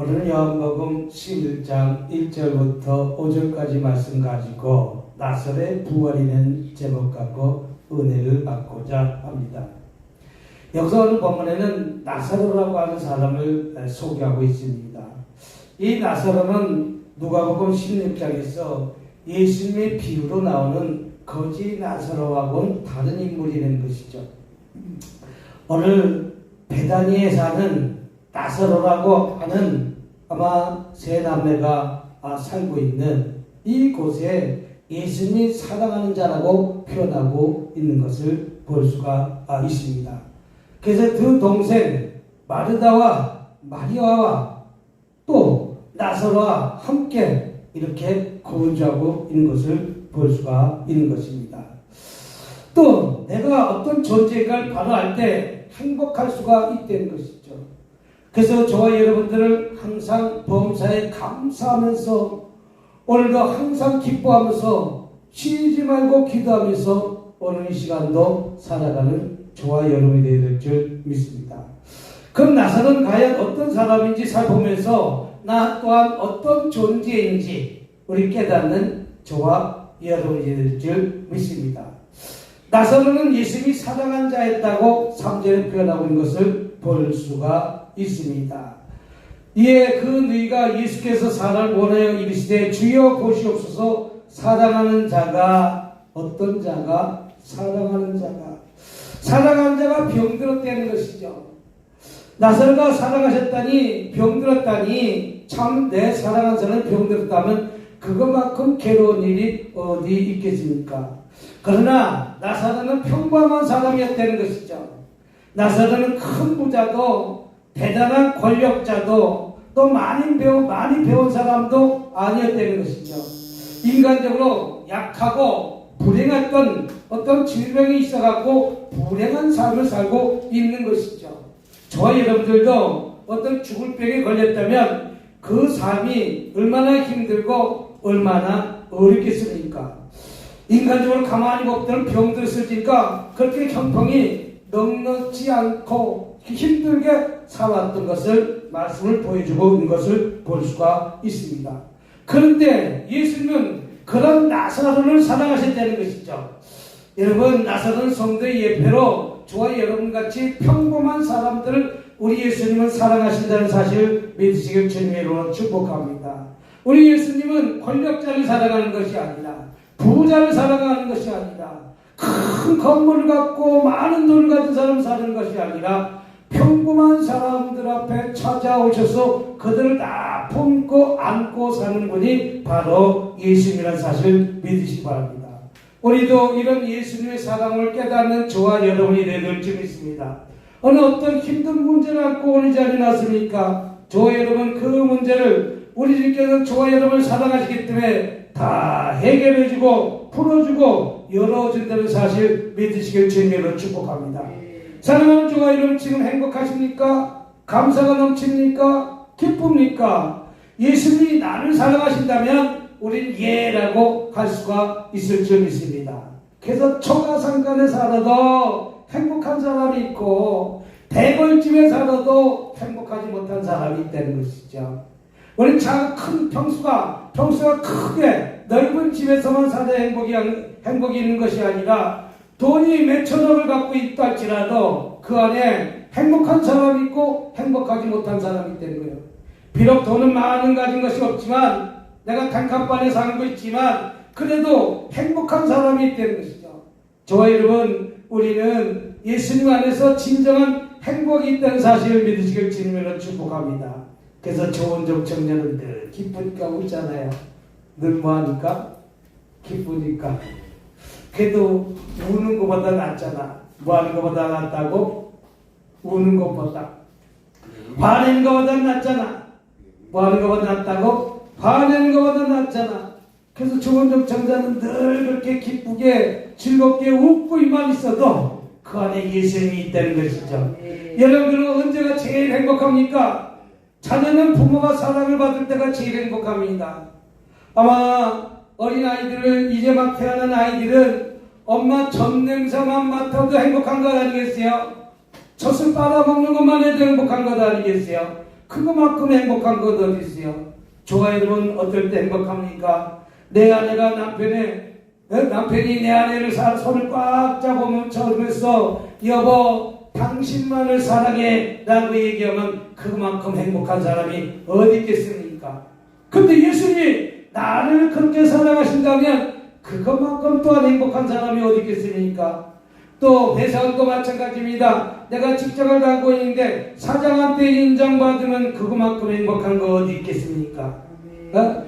오늘은 요한복음 11장 1절부터 5절까지 말씀 가지고 나설의 부활이는 제목 갖고 은혜를 받고자 합니다. 여기서 오늘 본문에는 나사로라고 하는 사람을 소개하고 있습니다. 이 나사로는 누가복음 16장에서 예수님의 비유로 나오는 거지 나사로하고는 다른 인물이라는 것이죠. 오늘 베다니에 사는 나사로라고 하는 아마 세 남매가 아, 살고 있는 이곳에 예수님이 사랑하는 자라고 표현하고 있는 것을 볼 수가 아, 있습니다. 그래서 두 동생 마르다와 마리아와 또 나사로와 함께 이렇게 거주하고 있는 것을 볼 수가 있는 것입니다. 또 내가 어떤 존재인가를 바로 알 때 행복할 수가 있다는 것이죠. 그래서 저와 여러분들을 항상 범사에 감사하면서 오늘도 항상 기뻐하면서 쉬지 말고 기도하면서 오늘 이 시간도 살아가는 저와 여러분이 되어야 될 줄 믿습니다. 그럼 나사는 과연 어떤 사람인지 살펴보면서 나 또한 어떤 존재인지 우리 깨닫는 저와 여러분이 될줄 믿습니다. 나사로는 예수님이 사랑한 자였다고 3절에 표현하고 있는 것을 볼 수가 있습니다. 이에 그 너희가 예수께서 사랑을 원하여 이르시되 주여 보시옵소서 사랑하는 자가 어떤 자가 사랑하는 자가 사랑하는 자가 병들었다는 것이죠. 나사로가 사랑하셨다니 병들었다니 참 내 사랑하는 자는 병들었다면 그것만큼 괴로운 일이 어디 있겠습니까? 그러나 나사로는 평범한 사람이었다는 것이죠. 나사로는 큰 부자도 대단한 권력자도 또 많이 배운 많이 배운 사람도 아니었다는 것이죠. 인간적으로 약하고 불행했던 어떤 질병이 있어갖고 불행한 삶을 살고 있는 것이죠. 저와 여러분들도 어떤 죽을 병에 걸렸다면 그 삶이 얼마나 힘들고 얼마나 어렵겠습니까? 인간적으로 가만히 먹던 병들을 쓰니까 그렇게 형통이 넉넉지 않고 힘들게 살았던 것을 말씀을 보여주고 있는 것을 볼 수가 있습니다. 그런데 예수님은 그런 나사로를 사랑하셨다는 것이죠. 여러분 나사로는 성도의 예배로 저와 여러분같이 평범한 사람들을 우리 예수님은 사랑하신다는 사실을 믿으시길 주님으로 축복합니다. 우리 예수님은 권력자를 사랑하는 것이 아니라 부자를 사랑하는 것이 아니라 큰 건물을 갖고 많은 돈을 가진 사람 사는 것이 아니라 평범한 사람들 앞에 찾아오셔서 그들을 다 품고 안고 사는 분이 바로 예수님이라는 사실을 믿으시기 바랍니다. 우리도 이런 예수님의 사랑을 깨닫는 저와 여러분이 되될 줄 믿습니다. 어느 어떤 힘든 문제를 안고 오는 자리에 났습니까? 저와 여러분 그 문제를 우리 주께서는 저와 여러분을 사랑하시기 때문에 다 해결해주고 풀어주고 열어준다는 사실 믿으시길 주님으로 축복합니다. 사랑하는 저와 여러분 지금 행복하십니까? 감사가 넘칩니까? 기쁩니까? 예수님이 나를 사랑하신다면 우린 예라고 할 수가 있을 줄 믿습니다. 그래서 초가상간에 살아도 행복한 사람이 있고 대궐집에 살아도 행복하지 못한 사람이 있다는 것이죠. 우리 작은 평수가 평수가 크게 넓은 집에서만 살아 행복이 행복이 있는 것이 아니라 돈이 몇천억을 갖고 있다 할지라도 그 안에 행복한 사람이 있고 행복하지 못한 사람이 있다는 거예요. 비록 돈은 많은 가진 것이 없지만 내가 단칸방에 사는 거 있지만 그래도 행복한 사람이 있다는 것이죠. 저와 여러분 우리는 예수님 안에서 진정한 행복이 있다는 사실을 믿으시길 주님으로 축복합니다. 그래서 좋은 종 청년은 늘 기쁘니까 웃잖아요. 늘 뭐하니까? 기쁘니까. 그래도 우는 것보다 낫잖아. 뭐 하는 것보다 낫다고? 우는 것보다. 화내는 것보다 낫잖아. 뭐 하는 것보다 낫다고? 화내는 것보다 낫잖아. 그래서 좋은 종 청자는 늘 그렇게 기쁘게 즐겁게 웃고 이만 있어도 그 안에 예수님이 있다는 것이죠. 여러분은 언제가 제일 행복합니까? 자녀는 부모가 사랑을 받을 때가 제일 행복합니다. 아마 어린 아이들을 이제 막 태어난 아이들은 엄마 젖 냄새만 맡아도 행복한 것 아니겠어요? 젖을 빨아먹는 것만 해도 행복한 것 아니겠어요? 그거만큼 행복한 것 어디 있어요? 좋아 여러분 어떨 때 행복합니까? 내 아내가 남편의 어? 남편이 내 아내를 사, 손을 꽉 잡으면서 여보 당신만을 사랑해 라고 얘기하면 그만큼 행복한 사람이 어디 있겠습니까? 근데 예수님이 나를 그렇게 사랑하신다면 그것만큼 또한 행복한 사람이 어디 있겠습니까? 또 회사원도 마찬가지입니다. 내가 직장을 갖고 있는데 사장한테 인정받으면 그것만큼 행복한 거 어디 있겠습니까? 어?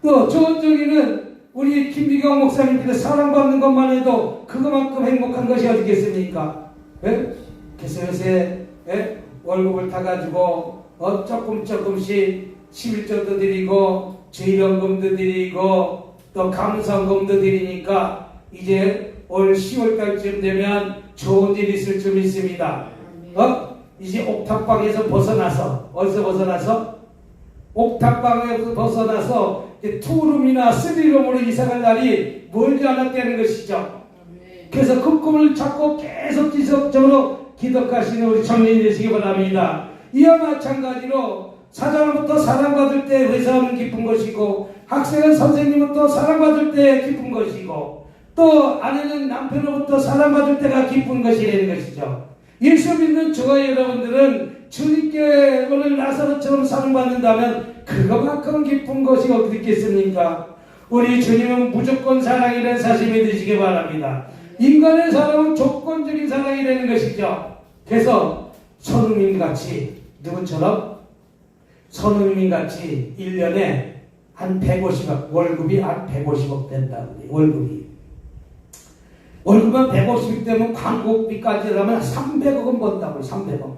또 좋은 쪽에는 우리 김비경 목사님께서 사랑받는 것만 해도 그것만큼 행복한 것이 어디 있겠습니까? 예? 그래서 요새 예? 월급을 타가지고 어, 조금 조금씩 11조도 드리고 주일원금도 드리고 또 감사금도 드리니까 이제 올 10월달쯤 되면 좋은 일 있을 줄 믿습니다. 어? 이제 옥탑방에서 벗어나서 어디서 벗어나서 옥탑방에서 벗어나서 투룸이나 쓰리룸으로 이사갈 날이 멀지 않았다는 것이죠. 그래서 그 꿈을 찾고 계속 지속적으로 기도하시는 우리 청년이 되시기 바랍니다. 이와 마찬가지로 사장으로부터 사랑받을 때 회사는 기쁜 것이고 학생은 선생님부터 사랑받을 때 기쁜 것이고 또 아내는 남편으로부터 사랑받을 때가 기쁜 것이라는 것이죠. 예수 믿는 저와 여러분들은 주님께 오늘 나사로처럼 사랑받는다면 그것만큼 기쁜 것이 어디 있겠습니까? 우리 주님은 무조건 사랑이라는 사실 믿으시기 바랍니다. 인간의 사랑은 조건적인 사랑이라는 것이죠. 그래서 손흥민 같이 누구처럼 손흥민 같이 1년에 한 150억 월급이 한 150억 된다 그래 월급이. 월급은 150억 되면 광고비까지 하면 300억은 번다고 300억.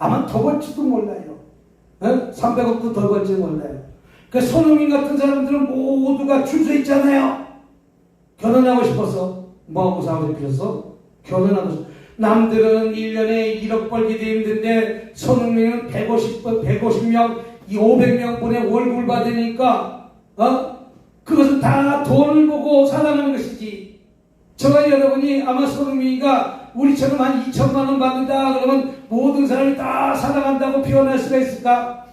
아마 더 벌지도 몰라요. 어? 300억도 더 벌지 몰라요. 그 손흥민 같은 사람들은 모두가 줄서 있잖아요. 결혼하고 싶어서 뭐하고 사고 싶어서 결혼하고 싶어 남들은 1년에 1억 벌기도 힘든데 손흥민은 150번, 150명, 500명 분의 월급을 받으니까 어? 그것은 다 돈을 보고 살아가는 것이지. 저와 여러분이 아마 손흥민이가 우리처럼 한 2천만 원 받는다 그러면 모든 사람이 다 살아간다고 표현할 수가 있을까?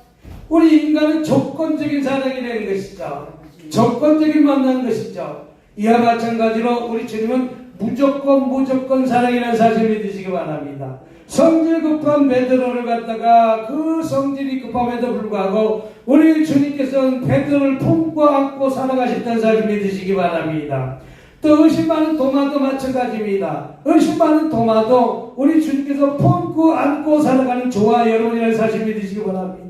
우리 인간은 조건적인 사랑이라는 것이죠. 조건적인 만나는 것이죠. 이와 마찬가지로 우리 주님은 무조건 무조건 사랑이라는 사실 믿으시기 바랍니다. 성질 급한 베드로를 갖다가 그 성질이 급함에도 불구하고 우리 주님께서는 베드로를 품고 안고 살아가셨다는 사실 믿으시기 바랍니다. 또 의심 많은 도마도 마찬가지입니다. 의심 많은 도마도 우리 주님께서 품고 안고 살아가는 저와 여러분이라는 사실 믿으시기 바랍니다.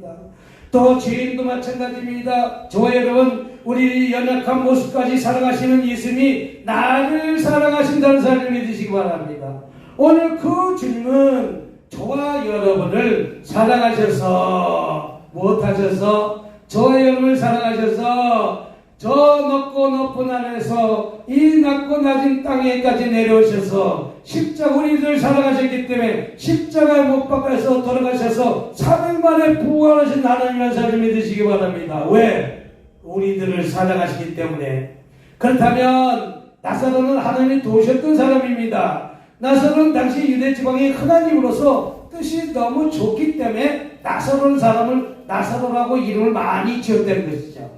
또 죄인도 마찬가지입니다. 저와 여러분 우리 연약한 모습까지 사랑하시는 예수님이 나를 사랑 사실을 믿으시기 바랍니다. 오늘 그 주님은 저와 여러분을 사랑하셔서 무엇하셔서 저와 여러분을 사랑하셔서 저 높고 높은 하늘에서 이 낮고 낮은 땅에까지 내려오셔서 십자가 우리들 사랑하셨기 때문에 십자가에 못 박아서 돌아가셔서 3일 만에 부활하신 하나님의 사를 믿으시기 바랍니다. 왜? 우리들을 사랑하시기 때문에 그렇다면 나사로는 하나님이 도우셨던 사람입니다. 나사로는 당시 유대 지방의 하나님으로서 뜻이 너무 좋기 때문에 나사로는 사람을 나사로라고 이름을 많이 지었다는 것이죠.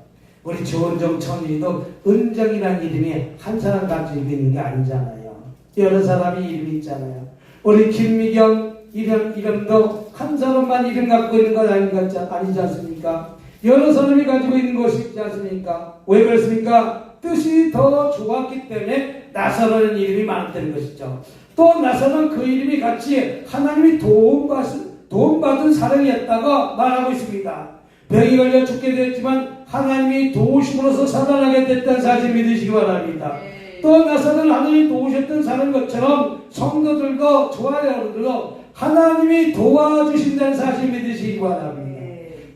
우리 조은정 천인도 은정이라는 이름이 한 사람 가지고 있는 게 아니잖아요. 여러 사람이 이름이 있잖아요. 우리 김미경 이름, 이름도 한 사람만 이름 갖고 있는 것 아닌 것 아니지 않습니까? 여러 사람이 가지고 있는 것이 있지 않습니까? 왜 그렇습니까? 뜻이 더 좋았기 때문에 나사로는 이름이 많다는 것이죠. 또 나사로는 그 이름이 같이 하나님이 도움받은, 도움받은 사람이었다고 말하고 있습니다. 병이 걸려 죽게 됐지만 하나님이 도우심으로써 살아나게 됐다는 사실 믿으시기 바랍니다. 또 나사로는 하나님이 도우셨던 사람 것처럼 성도들도 좋아요 여러분들도 하나님이 도와주신다는 사실 믿으시기 바랍니다.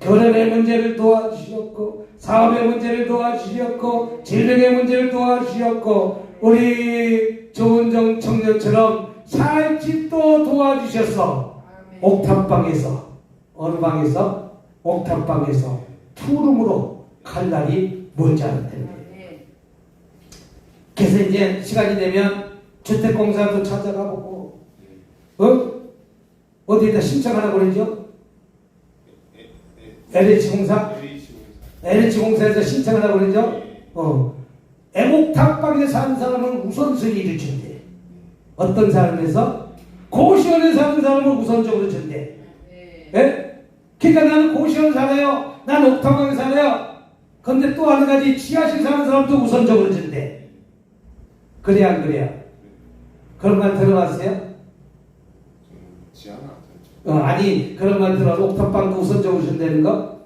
결혼의 문제를 도와주셨고 사업의 문제를 도와주셨고 질병의 문제를 도와주셨고 우리 조은정 청년처럼 살 집도 도와주셔서 옥탑방에서 어느 방에서 옥탑방에서 투룸으로 갈 날이 멀지 않았다는 거예요. 그래서 이제 시간이 되면 주택공사도 찾아가 보고 어? 어디에다 신청하라고 그러죠? LH 공사? LH 공사. LH 공사에서 신청을 하고 그러죠? 예. 어. 애국탑방에 사는 사람은 우선순위를 준대. 어떤 사람에서? 고시원에 사는 사람은 우선적으로 준대. 예? 그러니까 나는 고시원 살아요. 난 옥탑방에 살아요. 근데 또 한 가지 지하실 사는 사람도 우선적으로 준대. 그래 안 그래요? 그런 말 들어봤어요? 안 살죠. 어, 아니 그런 말 들어서 옥탑방도 우선적으로 준다는 거?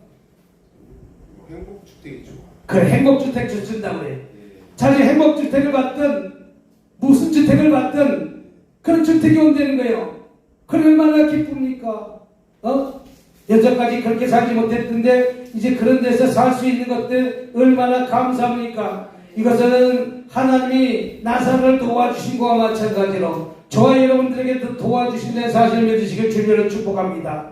뭐 행복주택이죠. 그래 행복주택 준다고 그래. 예. 자기 행복주택을 받든 무슨 주택을 받든 그런 주택이 온다는 거예요. 그럼 얼마나 기쁩니까? 어? 여태까지 그렇게 살지 못했던데 이제 그런 데서 살 수 있는 것들 얼마나 감사합니까? 이것은 하나님이 나사를 도와주신 것과 마찬가지로 저와 여러분들에게도 도와주신다는 사실을 믿으시길 주님으로 축복합니다.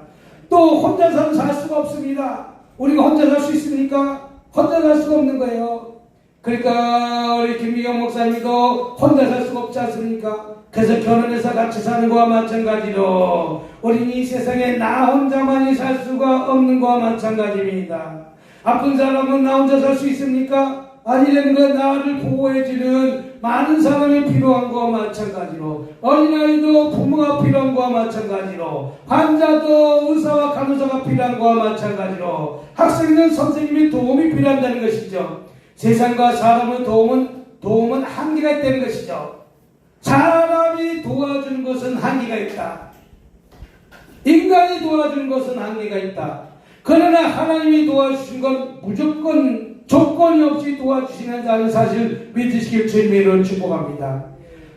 또 혼자서는 살 수가 없습니다. 우리가 혼자 살 수 있습니까? 혼자 살 수가 없는 거예요. 그러니까 우리 김미경 목사님도 혼자 살 수가 없지 않습니까? 그래서 결혼해서 같이 사는 거와 마찬가지로 우리는 이 세상에 나 혼자만이 살 수가 없는 거와 마찬가지입니다. 아픈 사람은 나 혼자 살 수 있습니까? 아니라는 건 나를 보호해주는 많은 사람이 필요한 거와 마찬가지로 어린아이도 부모가 필요한 거와 마찬가지로 환자도 의사와 간호사가 필요한 거와 마찬가지로 학생은 선생님의 도움이 필요한다는 것이죠. 세상과 사람의 도움은 도움은 한계가 있다는 것이죠. 사람이 도와주는 것은 한계가 있다. 인간이 도와주는 것은 한계가 있다. 그러나 하나님이 도와주신 건 무조건 조건이 없이 도와주시는 사실 믿으시길 주님으로 축복합니다.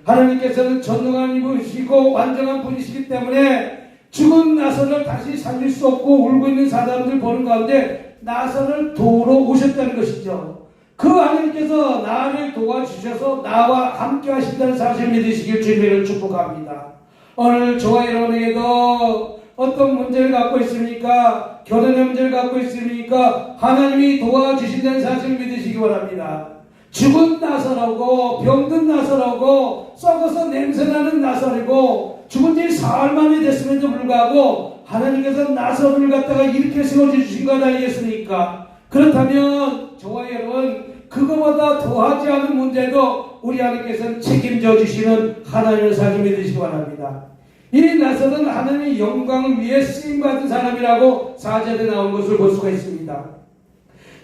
하나님께서는 전능한 분이시고 완전한 분이시기 때문에 죽은 나선을 다시 살릴 수 없고 울고 있는 사람들 보는 가운데 나선을 도우러 오셨다는 것이죠. 그 하나님께서 나를 도와주셔서 나와 함께 하신다는 사실 믿으시길 주님으로 축복합니다. 오늘 저와 여러분에게도 어떤 문제를 갖고 있습니까? 결혼의 문제를 갖고 있습니까? 하나님이 도와주신다는 사실 믿으시기 바랍니다. 죽은 나사라고 병든 나사라고 썩어서 냄새나는 나사리고 죽은 지 사흘 만에 됐음에도 불구하고 하나님께서 나사를 갖다가 이렇게 세워주신 것 아니겠습니까? 그렇다면 저와 여러분 그거보다 더하지 않은 문제도 우리 하나님께서는 책임져 주시는 하나님의 사실 믿으시기 바랍니다. 이 나사는 하나님의 영광을 위해 쓰임받은 사람이라고 사절에 나온 것을 볼 수가 있습니다.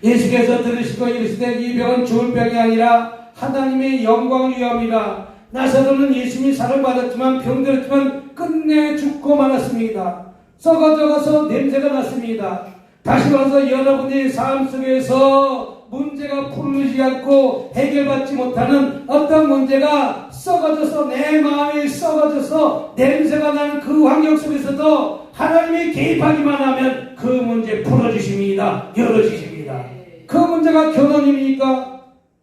예수께서 들으시고 이르시되 이 병은 좋은 병이 아니라 하나님의 영광을 위함이라 나사로는 예수님이 살을 받았지만 병들었지만 끝내 죽고 말았습니다. 썩어져 가서 냄새가 났습니다. 다시 와서 여러분의 삶 속에서 문제가 풀리지 않고 해결받지 못하는 어떤 문제가 썩어져서 내 마음이 썩어져서 냄새가 나는 그 환경 속에서도 하나님이 개입하기만 하면 그 문제 풀어주십니다. 열어주십니다. 그 문제가 결혼입니까?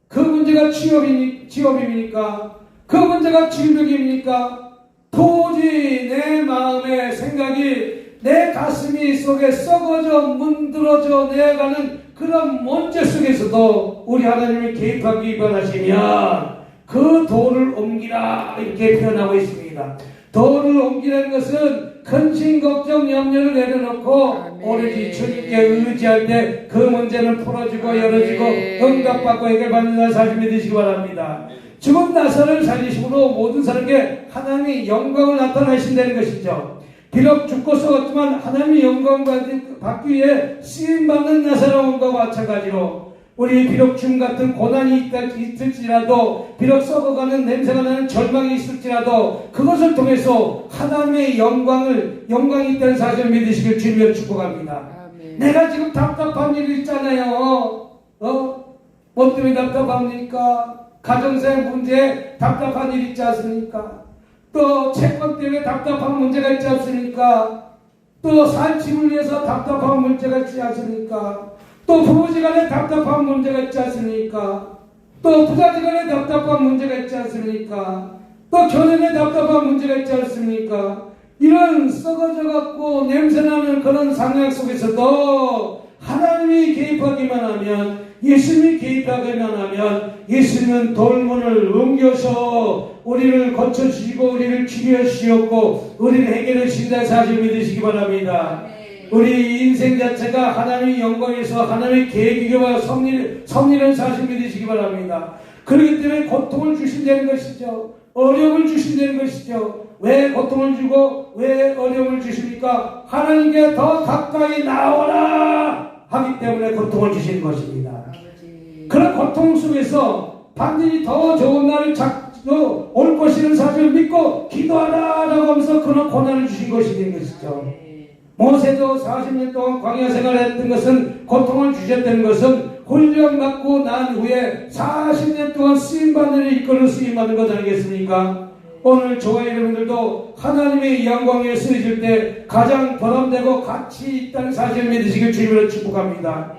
그 문제가 취업이니, 취업입니까? 그 문제가 질병입니까? 도저히 내 마음의 생각이 내 가슴이 속에 썩어져 문드러져 내가는 그런 문제 속에서도 우리 하나님이 개입하기 원하시면 그 돌을 옮기라 이렇게 표현하고 있습니다. 돌을 옮기라는 것은 근심 걱정 염려를 내려놓고 아멘. 오로지 주님께 의지할 때 그 문제는 풀어지고 열어지고. 응답받고 해결받는 사실 믿으시기 바랍니다. 죽은 나사를 살리심으로 모든 사람에게 하나님의 영광을 나타내신다는 것이죠. 비록 죽고 썩었지만 하나님의 영광 받기 위해 쓰임받는 나사로움과 마찬가지로 우리 비록 죽음 같은 고난이 있다, 있을지라도 비록 썩어가는 냄새가 나는 절망이 있을지라도 그것을 통해서 하나님의 영광을 영광이 있다는 사실을 믿으시길 주님을 축복합니다. 아멘. 내가 지금 답답한 일이 있잖아요. 어? 뭐 때문에 답답합니까? 가정생 문제 답답한 일 있지 않습니까? 또 채권 때문에 답답한 문제가 있지 않습니까? 또 살집을 위해서 답답한 문제가 있지 않습니까? 또 부부지간에 답답한 문제가 있지 않습니까? 또 부자지간에 답답한 문제가 있지 않습니까? 또 결혼에 답답한 문제가 있지 않습니까? 이런 썩어져 갖고 냄새나는 그런 상황 속에서도 하나님이 개입하기만 하면 예수님이 개입하기만 하면 예수님은 돌문을 옮겨서 우리를 고쳐주시고 우리를 치료해 주시었고 우리를 해결해 주신다는 사실 믿으시기 바랍니다. 아멘. 우리 인생 자체가 하나님의 영광에서 하나님의 계획이와 섭리, 섭리는 사실 믿으시기 바랍니다. 그렇기 때문에 고통을 주신다는 것이죠. 어려움을 주신다는 것이죠. 왜 고통을 주고 왜 어려움을 주십니까? 하나님께 더 가까이 나오라 하기 때문에 고통을 주시는 것입니다. 그런 고통 속에서 반드시 더 좋은 날이 작올 것이라는 사실을 믿고 기도하라라고 하면서 그런 고난을 주신 것이 된 것이죠. 네. 모세도 40년 동안 광야 생활을 했던 것은 고통을 주셨다는 것은 훈련 받고 난 후에 40년 동안 쓰임받는 이끌어 쓰임받는 것 아니겠습니까? 오늘 저와 여러분들도 하나님의 영광에 쓰여질 때 가장 보람되고 가치 있다는 사실을 믿으시길 주님으로 축복합니다.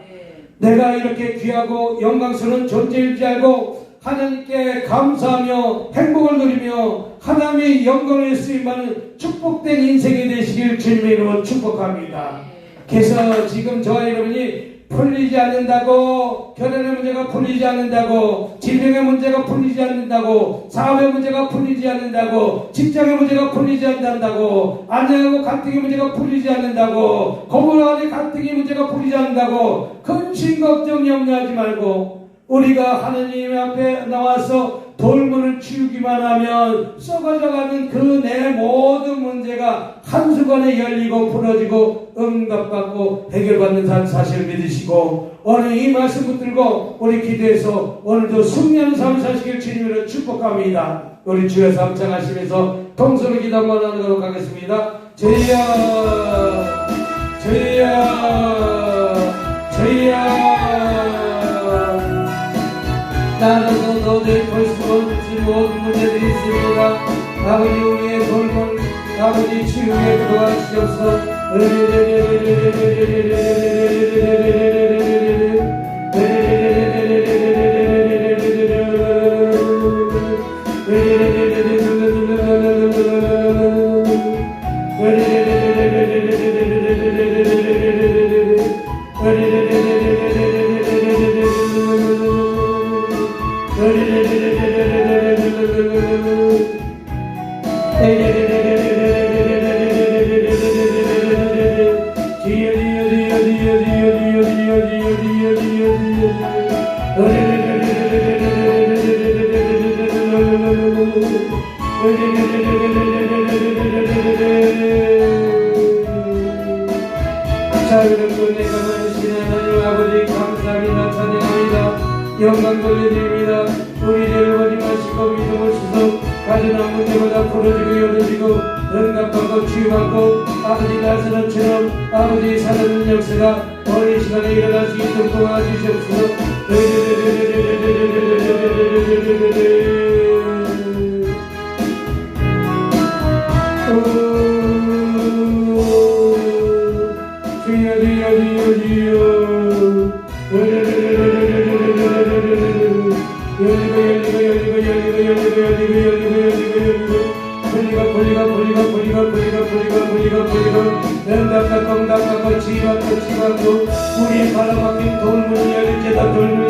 네. 내가 이렇게 귀하고 영광스러운 존재일 줄 알고 하나님께 감사하며 행복을 누리며 하나님의 영광에 쓰임받는 축복된 인생이 되시길 주님의 이름으로 축복합니다. 그래서 지금 저와 여러분이 풀리지 않는다고 결혼의 문제가 풀리지 않는다고 질병의 문제가 풀리지 않는다고 사업의 문제가 풀리지 않는다고 직장의 문제가 풀리지 않는다고 아내하고 갈등의 문제가 풀리지 않는다고 고부간의 갈등의 문제가 풀리지 않는다고 근심 걱정 염려하지 말고 우리가 하나님 앞에 나와서 돌문을 치우기만 하면 썩어져가는 그 내 모든 문제가 한순간에 열리고 풀어지고 응답받고 해결받는 사- 사실을 믿으시고 오늘 이 말씀 붙들고 우리 기도해서 오늘도 승리하는 삶을 사시길 주님으로 축복합니다. 우리 주여 삼창하시면서 동서로 기도 한번 하도록 하겠습니다. 저희 저희야 나는 도저히 볼수 없지. 모든 문제들이 있습니다. 아버지 우리의 돌문 아버지 치유에 도와주시옵소서 문제보다 풀어지고 열어지고 응답받고 치유받고 아버지 나사로처럼 아버지 살아있는 역사가 어린 시간에 일어날 수 있도록 도와주시옵소서. 주여 덜덜덜 덜덜덜 지방도 지방도. 우리의 바라박힌 돌문이야 이제다 돌문